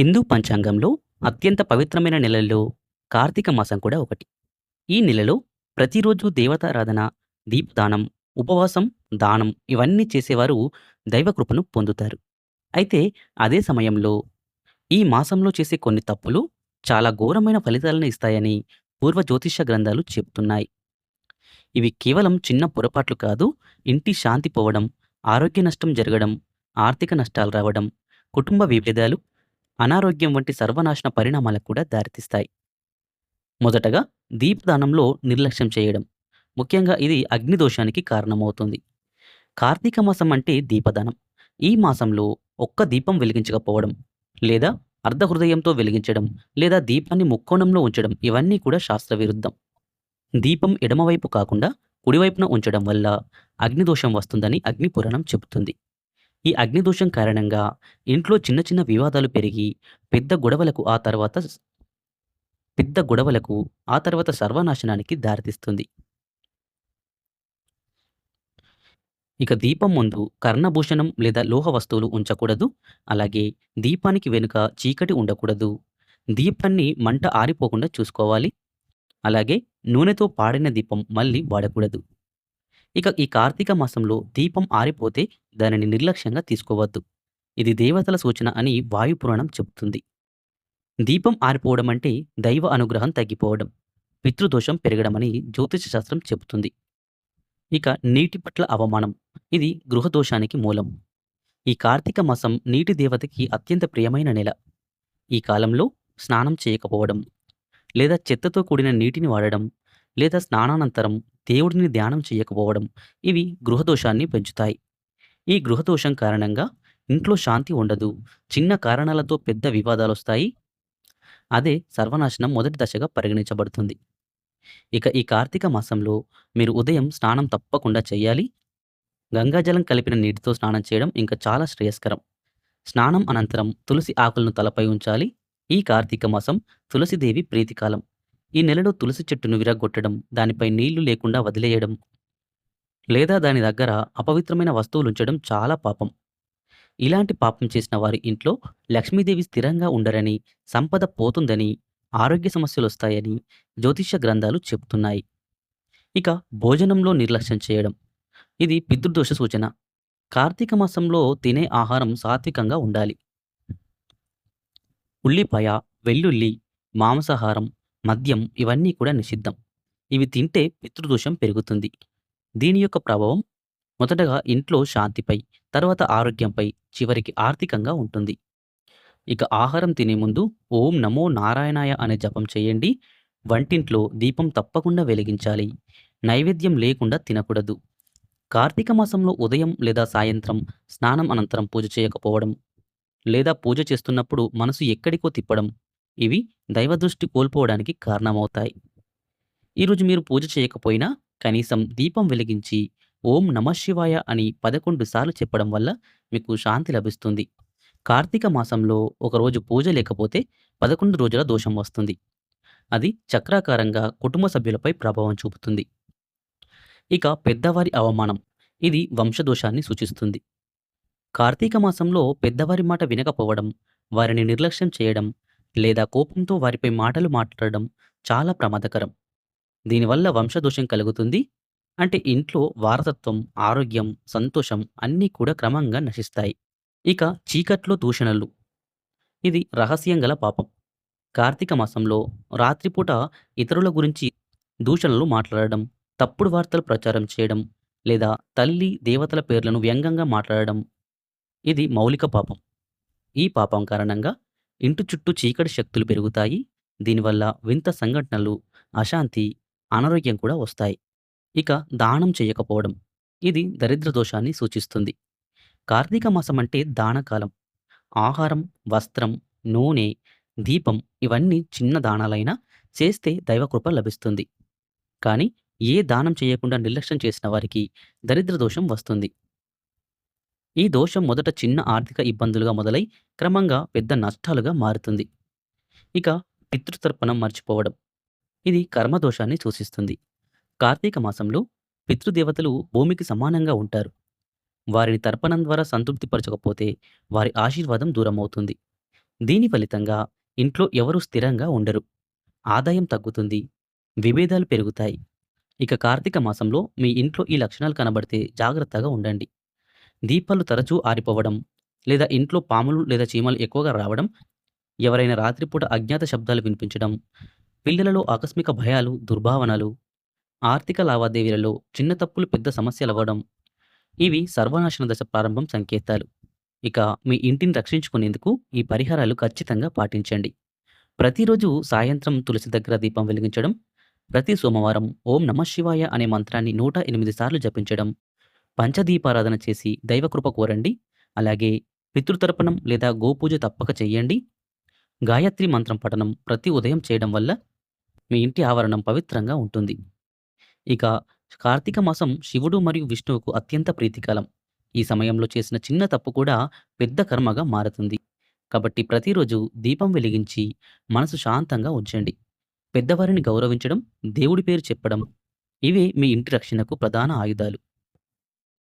హిందూ పంచాంగంలో అత్యంత పవిత్రమైన నెలల్లో కార్తీక మాసం కూడా ఒకటి. ఈ నెలలో ప్రతిరోజు దేవతారాధన, దీపదానం, ఉపవాసం, దానం ఇవన్నీ చేసేవారు దైవకృపను పొందుతారు. అయితే అదే సమయంలో ఈ మాసంలో చేసే కొన్ని తప్పులు చాలా ఘోరమైన ఫలితాలను ఇస్తాయని పూర్వ జ్యోతిష గ్రంథాలు చెబుతున్నాయి ఇవి కేవలం చిన్న పొరపాట్లు కాదు, ఇంటి శాంతి పోవడం, ఆరోగ్య నష్టం జరగడం, ఆర్థిక నష్టాలు రావడం, కుటుంబ విభేదాలు, అనారోగ్యం వంటి సర్వనాశన పరిణామాలకు కూడా దారితీస్తాయి. మొదటగా దీపదానంలో నిర్లక్ష్యం చేయడం. ముఖ్యంగా ఇది అగ్ని దోషానికి కారణమవుతుంది. కార్తీక మాసం అంటే దీపదానం. ఈ మాసంలో ఒక్క దీపం వెలిగించకపోవడం, లేదా అర్ధహృదయంతో వెలిగించడం, లేదా దీపాన్ని ముక్కోణంలో ఉంచడం ఇవన్నీ కూడా శాస్త్ర విరుద్ధం. దీపం ఎడమవైపు కాకుండా కుడివైపున ఉంచడం వల్ల అగ్నిదోషం వస్తుందని అగ్నిపురాణం చెబుతుంది. ఈ అగ్నిదోషం కారణంగా ఇంట్లో చిన్న చిన్న వివాదాలు పెరిగి పెద్ద గొడవలకు ఆ తర్వాత పెద్ద గొడవలకు ఆ తర్వాత సర్వనాశనానికి దారితీస్తుంది. ఇక దీపం ముందు కర్ణభూషణం లేదా లోహ వస్తువులు ఉంచకూడదు. అలాగే దీపానికి వెనుక చీకటి ఉండకూడదు. దీపాన్ని మంట ఆరిపోకుండా చూసుకోవాలి. అలాగే నూనెతో పాడిన దీపం మళ్ళీ వాడకూడదు. ఇక ఈ కార్తీక మాసంలో దీపం ఆరిపోతే దానిని నిర్లక్ష్యంగా తీసుకోవద్దు. ఇది దేవతల సూచన అని వాయుపురాణం చెబుతుంది. దీపం ఆరిపోవడం అంటే దైవ అనుగ్రహం తగ్గిపోవడం, పితృదోషం పెరగడమని జ్యోతిష శాస్త్రం చెబుతుంది. ఇక నీటి పట్ల అవమానం. ఇది గృహదోషానికి మూలం. ఈ కార్తీక మాసం నీటి దేవతకి అత్యంత ప్రియమైన నెల. ఈ కాలంలో స్నానం చేయకపోవడం, లేదా చెత్తతో కూడిన నీటిని వాడడం, లేదా స్నానానంతరం దేవుడిని ధ్యానం చేయకపోవడం ఇవి గృహదోషాన్ని పెంచుతాయి. ఈ గృహదోషం కారణంగా ఇంట్లో శాంతి ఉండదు. చిన్న కారణాలతో పెద్ద వివాదాలు వస్తాయి అదే సర్వనాశనం మొదటి దశగా పరిగణించబడుతుంది. ఇక ఈ కార్తీక మాసంలో మీరు ఉదయం స్నానం తప్పకుండా చేయాలి గంగాజలం కలిపిన నీటితో స్నానం చేయడం ఇంకా చాలా శ్రేయస్కరం. స్నానం అనంతరం తులసి ఆకులను తలపై ఉంచాలి. ఈ కార్తీక మాసం తులసిదేవి ప్రీతికాలం. ఈ నెలలో తులసి చెట్టును విరగొట్టడం దానిపై నీళ్ళు లేకుండా వదిలేయడం, లేదా దాని దగ్గర అపవిత్రమైన వస్తువులుంచడం చాలా పాపం. ఇలాంటి పాపం చేసిన వారి ఇంట్లో లక్ష్మీదేవి స్థిరంగా ఉండరని, సంపద పోతుందని, ఆరోగ్య సమస్యలు వస్తాయని జ్యోతిష గ్రంథాలు చెబుతున్నాయి. ఇక భోజనంలో నిర్లక్ష్యం చేయడం. ఇది పితృదోష సూచన. కార్తీక మాసంలో తినే ఆహారం సాత్వికంగా ఉండాలి. ఉల్లిపాయ, వెల్లుల్లి, మాంసాహారం, మద్యం ఇవన్నీ కూడా నిషిద్ధం. ఇవి తింటే పితృదోషం పెరుగుతుంది. దీని యొక్క ప్రభావం మొదటగా ఇంట్లో శాంతిపై, తర్వాత ఆరోగ్యంపై, చివరికి ఆర్థికంగా ఉంటుంది. ఇక ఆహారం తినే ముందు ఓం నమో నారాయణాయ అనే జపం చేయండి. వంటింట్లో దీపం తప్పకుండా వెలిగించాలి. నైవేద్యం లేకుండా తినకూడదు. కార్తీక మాసంలో ఉదయం లేదా సాయంత్రం స్నానం అనంతరం పూజ చేయకపోవడం, లేదా పూజ చేస్తున్నప్పుడు మనసు ఎక్కడికో తిప్పడం ఇవి దైవదృష్టి కోల్పోవడానికి కారణమవుతాయి. ఈరోజు మీరు పూజ చేయకపోయినా కనీసం దీపం వెలిగించి ఓం నమశివాయ అని 11 సార్లు చెప్పడం వల్ల మీకు శాంతి లభిస్తుంది. కార్తీక మాసంలో ఒకరోజు పూజ లేకపోతే 11 రోజుల దోషం వస్తుంది. అది చక్రాకారంగా కుటుంబ సభ్యులపై ప్రభావం చూపుతుంది. ఇక పెద్దవారి అవమానం. ఇది వంశదోషాన్ని సూచిస్తుంది. కార్తీక మాసంలో పెద్దవారి మాట వినకపోవడం, వారిని నిర్లక్ష్యం చేయడం, లేదా కోపంతో వారిపై మాటలు మాట్లాడడం చాలా ప్రమాదకరం. దీనివల్ల వంశదోషం కలుగుతుంది. అంటే ఇంట్లో వారసత్వం, ఆరోగ్యం, సంతోషం అన్నీ కూడా క్రమంగా నశిస్తాయి. ఇక చీకట్లో దూషణలు. ఇది రహస్యం గల పాపం. కార్తీక మాసంలో రాత్రిపూట ఇతరుల గురించి దూషణలు మాట్లాడడం, తప్పుడు వార్తలు ప్రచారం చేయడం, లేదా తల్లి, దేవతల పేర్లను వ్యంగ్యంగా మాట్లాడడం ఇది మౌలిక పాపం. ఈ పాపం కారణంగా ఇంటి చుట్టూ చీకటి శక్తులు పెరుగుతాయి. దీనివల్ల వింత సంఘటనలు, అశాంతి, అనారోగ్యం కూడా వస్తాయి. ఇక దానం చేయకపోవడం. ఇది దరిద్ర దోషాన్ని సూచిస్తుంది. కార్తీక మాసం అంటే దానకాలం. ఆహారం, వస్త్రం, నూనె, దీపం ఇవన్నీ చిన్న దానాలైనా చేస్తే దైవకృప లభిస్తుంది. కానీ ఏ దానం చేయకుండా నిర్లక్ష్యం చేసిన వారికి దరిద్ర దోషం వస్తుంది. ఈ దోషం మొదట చిన్న ఆర్థిక ఇబ్బందులుగా మొదలై క్రమంగా పెద్ద నష్టాలుగా మారుతుంది. ఇక పితృతర్పణం మర్చిపోవడం. ఇది కర్మదోషాన్ని సూచిస్తుంది. కార్తీక మాసంలో పితృదేవతలు భూమికి సమానంగా ఉంటారు. వారిని తర్పణం ద్వారా సంతృప్తిపరచకపోతే వారి ఆశీర్వాదం దూరమవుతుంది. దీని ఫలితంగా ఇంట్లో ఎవరు స్థిరంగా ఉండరు. ఆదాయం తగ్గుతుంది. విభేదాలు పెరుగుతాయి. ఇక కార్తీక మాసంలో మీ ఇంట్లో ఈ లక్షణాలు కనబడితే జాగ్రత్తగా ఉండండి. దీపాలు తరచూ ఆరిపోవడం, లేదా ఇంట్లో పాములు లేదా చీమలు ఎక్కువగా రావడం, ఎవరైనా రాత్రిపూట అజ్ఞాత శబ్దాలు వినిపించడం, పిల్లలలో ఆకస్మిక భయాలు, దుర్భావనలు, ఆర్థిక లావాదేవీలలో చిన్న తప్పులు పెద్ద సమస్యలు అవ్వడం ఇవి సర్వనాశన దశ ప్రారంభం సంకేతాలు. ఇక మీ ఇంటిని రక్షించుకునేందుకు ఈ పరిహారాలు ఖచ్చితంగా పాటించండి. ప్రతిరోజు సాయంత్రం తులసి దగ్గర దీపం వెలిగించడం, ప్రతి సోమవారం ఓం నమఃశివాయ అనే మంత్రాన్ని 108 సార్లు జపించడం, పంచదీపారాధన చేసి దైవకృప కోరండి. అలాగే పితృతర్పణం లేదా గోపూజ తప్పక చెయ్యండి. గాయత్రి మంత్రం పఠనం ప్రతి ఉదయం చేయడం వల్ల మీ ఇంటి ఆవరణం పవిత్రంగా ఉంటుంది. ఇక కార్తీక మాసం శివుడు మరియు విష్ణువుకు అత్యంత ప్రీతికాలం ఈ సమయంలో చేసిన చిన్న తప్పు కూడా పెద్ద కర్మగా మారుతుంది. కాబట్టి ప్రతిరోజు దీపం వెలిగించి మనసు శాంతంగా ఉంచండి. పెద్దవారిని గౌరవించడం, దేవుడి పేరు చెప్పడం ఇవే మీ ఇంటి రక్షణకు ప్రధాన ఆయుధాలు.